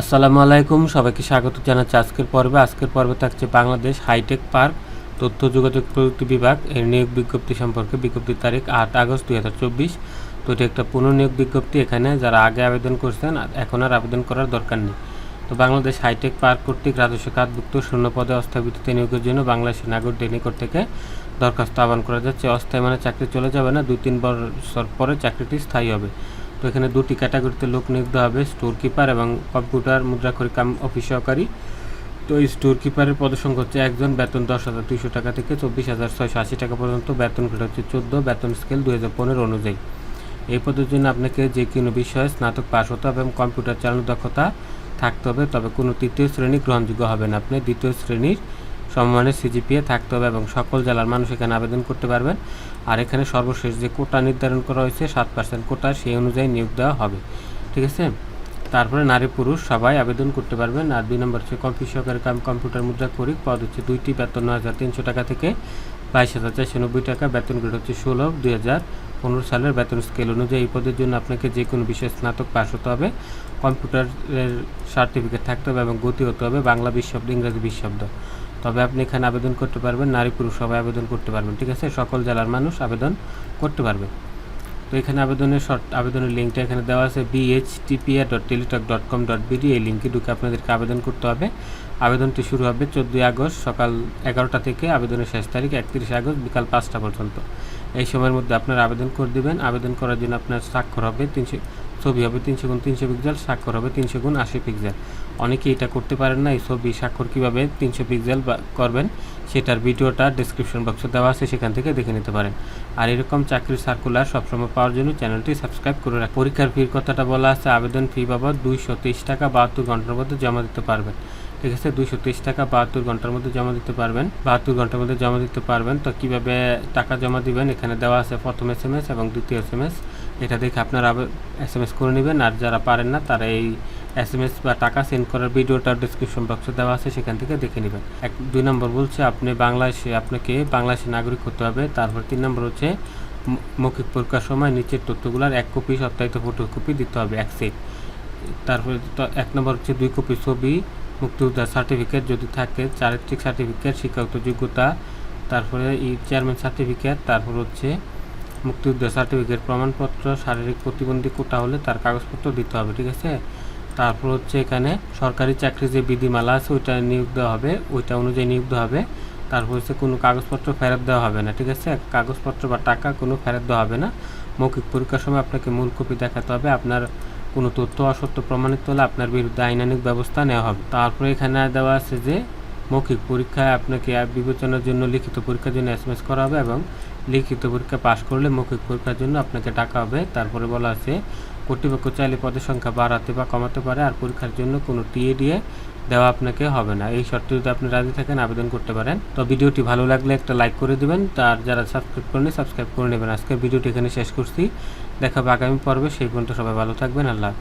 আসসালামু আলাইকুম, সবাইকে স্বাগত জানাচ্ছি আজকের পর্বে। আজকের পর্বে থাকছে বাংলাদেশ হাইটেক পার্ক তথ্য যোগাযোগ প্রযুক্তি বিভাগ এর নিয়োগ বিজ্ঞপ্তি সম্পর্কে। বিজ্ঞপ্তির তারিখ আট আগস্ট দুই হাজার চব্বিশ। তো এটি একটা পুনর্নিয়োগ বিজ্ঞপ্তি এখানে। যারা আগে আবেদন করছেন এখন আর আবেদন করার দরকার নেই। তো বাংলাদেশ হাইটেক পার্ক কর্তৃক রাজস্ব খাতভুক্ত শূন্য পদে অস্থায়ী ভিত্তিতে নিয়োগের জন্য বাংলাদেশের নাগরিকদের নিকট থেকে দরখাস্ত আহ্বান করা যাচ্ছে। অস্থায়ী মানে চাকরি চলে যাবে না। দুই তিন বছর পরে চাকরিটি স্থায়ী হবে। এখানে দুটি ক্যাটাগরিতে লোক নিয়োগ দেওয়া হবে, স্টোর কিপার এবং কম্পিউটার মুদ্রাক্ষরী কাম অফিস সহকারী তো এই স্টোর কিপারের পদসংখ্যা হচ্ছে একজন, বেতন দশ হাজার দুইশো টাকা থেকে চব্বিশ হাজার ছয়শো আশি টাকা পর্যন্ত, বেতন গ্রেড হচ্ছে চোদ্দ, বেতন স্কেল দুই হাজার পনেরো অনুযায়ী। এই পদের জন্য আপনাকে যে কোনো বিষয়ে স্নাতক পাশ হতে হবে এবং কম্পিউটার চালানোর দক্ষতা থাকতে হবে, তবে কোনো তৃতীয় শ্রেণি গ্রহণযোগ্য হবে না। আপনি দ্বিতীয় শ্রেণির সমমানের সিজিপিএ থাকতে হবে এবং সকল জেলার মানুষ এখানে আবেদন করতে পারবেন। আর এখানে সর্বশেষ যে কোটা নির্ধারণ করা হয়েছে, সাত পার্সেন্ট কোটা সেই অনুযায়ী নিয়োগ দেওয়া হবে। ঠিক আছে? তারপরে নারী পুরুষ সবাই আবেদন করতে পারবেন। আর দুই নম্বর হচ্ছে কম্পিউটার সহকারী কাম কম্পিউটার মুদ্রা করি পদ হচ্ছে দুইটি, বেতন নয় হাজার তিনশো টাকা থেকে বাইশ হাজার চারশো নব্বই টাকা। বেতন গ্রেড হচ্ছে ষোলো, দুই হাজার পনেরো সালের বেতন স্কেল অনুযায়ী এই পদের জন্য আপনাকে যে কোনো বিষয়ে স্নাতক পাস হতে হবে। কম্পিউটারের সার্টিফিকেট থাকতে হবে এবং গতি হতে হবে। বাংলা বিশ শব্দ, ইংরেজি বিশ শব্দ। তবে আপনি এখানে আবেদন করতে পারবেন, নারী পুরুষ সবাই আবেদন করতে পারবেন, ঠিক আছে? সকল জেলার মানুষ আবেদন করতে পারবে। তো এখানে আবেদনের শর্ট আবেদনের লিঙ্কটা এখানে দেওয়া আছে BHTPA dot Teletalk dot com dot BD এই লিঙ্কে ঢুকে আপনাদেরকে আবেদন করতে হবে। আবেদনটি শুরু হবে চোদ্দোই আগস্ট সকাল এগারোটা থেকে, আবেদনের শেষ তারিখ একত্রিশে আগস্ট বিকাল পাঁচটা পর্যন্ত। এই সময়ের মধ্যে আপনারা আবেদন করে দিবেন, আবেদন করার জন্য আপনার স্বাক্ষর হবে তিনশো ছবি হবে তিনশো গুণ তিনশো পিক্সেল, স্বাক্ষর হবে তিনশো গুণ আশি পিক্সেল। অনেকে এটা করতে পারেন না, এই ছবি স্বাক্ষর কীভাবে তিনশো পিক্সেল করবেন সেটার ভিডিওটা ডিসক্রিপশন বক্সে দেওয়া আছে, সেখান থেকে দেখে নিতে পারেন। আর এরকম চাকরির সার্কুলার সবসময় পাওয়ার জন্য চ্যানেলটি সাবস্ক্রাইব করে রাখুন। পরীক্ষার ফির কথাটা বলা আছে, আবেদন ফি বাবদ দুইশো তেইশ টাকা বাহাত্তর ঘণ্টার মধ্যে জমা দিতে পারবেন। ঠিক আছে, দুইশো তেইশ টাকা বাহাত্তর ঘণ্টার মধ্যে জমা দিতে পারবেন। বাহাত্তর ঘণ্টার মধ্যে জমা দিতে পারবেন। তো কীভাবে টাকা জমা দিবেন, এখানে দেওয়া আছে প্রথম এস এম এস এবং দ্বিতীয় এস এম এস এটা দেখে আপনারা এস এম এস করে নেবেন, আর যারা পারেন না, তারা এই এস এম এস বা টাকা সেন্ড করার ভিডিওটা ডিসক্রিপশন বক্সে দেওয়া আছে, সেখান থেকে দেখে নেবেন। এক, দুই নম্বর বলছে, আপনি বাংলাদেশে, আপনাকে বাংলাদেশে নাগরিক হতে হবে। তারপর তিন নম্বর হচ্ছে মৌখিক পরীক্ষার সময় নিচের তথ্যগুলোর এক কপি, সত্যায়িত ফটোকপি দিতে হবে, এক সেট তারপরে এক নম্বর হচ্ছে, দুই কপি ছবি, মুক্তিযোদ্ধার সার্টিফিকেট যদি থাকে, চারিত্রিক সার্টিফিকেট শিক্ষাগত যোগ্যতা, তারপরে ই চেয়ারম্যান সার্টিফিকেট তারপর হচ্ছে মুক্তিযোদ্ধা সার্টিফিকেট প্রমাণপত্র, শারীরিক প্রতিবন্ধী কোটা হলে তার কাগজপত্র দিতে হবে, ঠিক আছে? তারপর হচ্ছে এখানে সরকারি চাকরি যে বিধিমালা আছে, ওইটা নিয়োগ দেওয়া হবে, ওইটা অনুযায়ী নিয়োগ দেওয়া হবে। তারপর হচ্ছে কোনো কাগজপত্র ফেরত দেওয়া হবে না, ঠিক আছে? কাগজপত্র বা টাকা কোনো ফেরত দেওয়া হবে না। মৌখিক পরীক্ষার সময় আপনাকে মূল কপি দেখাতে হবে, আপনার কোনো তথ্য অসত্য প্রমাণিত হলে আপনার বিরুদ্ধে আইনানিক ব্যবস্থা নেওয়া হবে। তারপরে এখানে দেওয়া আছে যে, মৌখিক পরীক্ষায় আপনাকে বিবেচনার জন্য লিখিত পরীক্ষার জন্য এস করা হবে এবং লিখিত পরীক্ষা পাশ করলে মৌখিক পরীক্ষার জন্য আপনাকে ডাকা হবে। তারপরে বলা আছে, কর্তৃপক্ষ চাইলে পদের সংখ্যা বাড়াতে বা কমাতে পারে আর পরীক্ষার জন্য কোনো টিএ দিয়ে দেওয়া আপনাকে হবে না। এই শর্তে যদি আপনি রাজি থাকেন, আবেদন করতে পারেন। তো ভিডিওটি ভালো লাগলে একটা লাইক করে দেবেন। তার যারা সাবস্ক্রাইব করেনি সাবস্ক্রাইব করে নেবেন। আজকে ভিডিওটি এখানে শেষ করছি। দেখাবো আগামী পর্বে। সেই পর্যন্ত সবাই ভালো থাকবেন। আল্লাহ।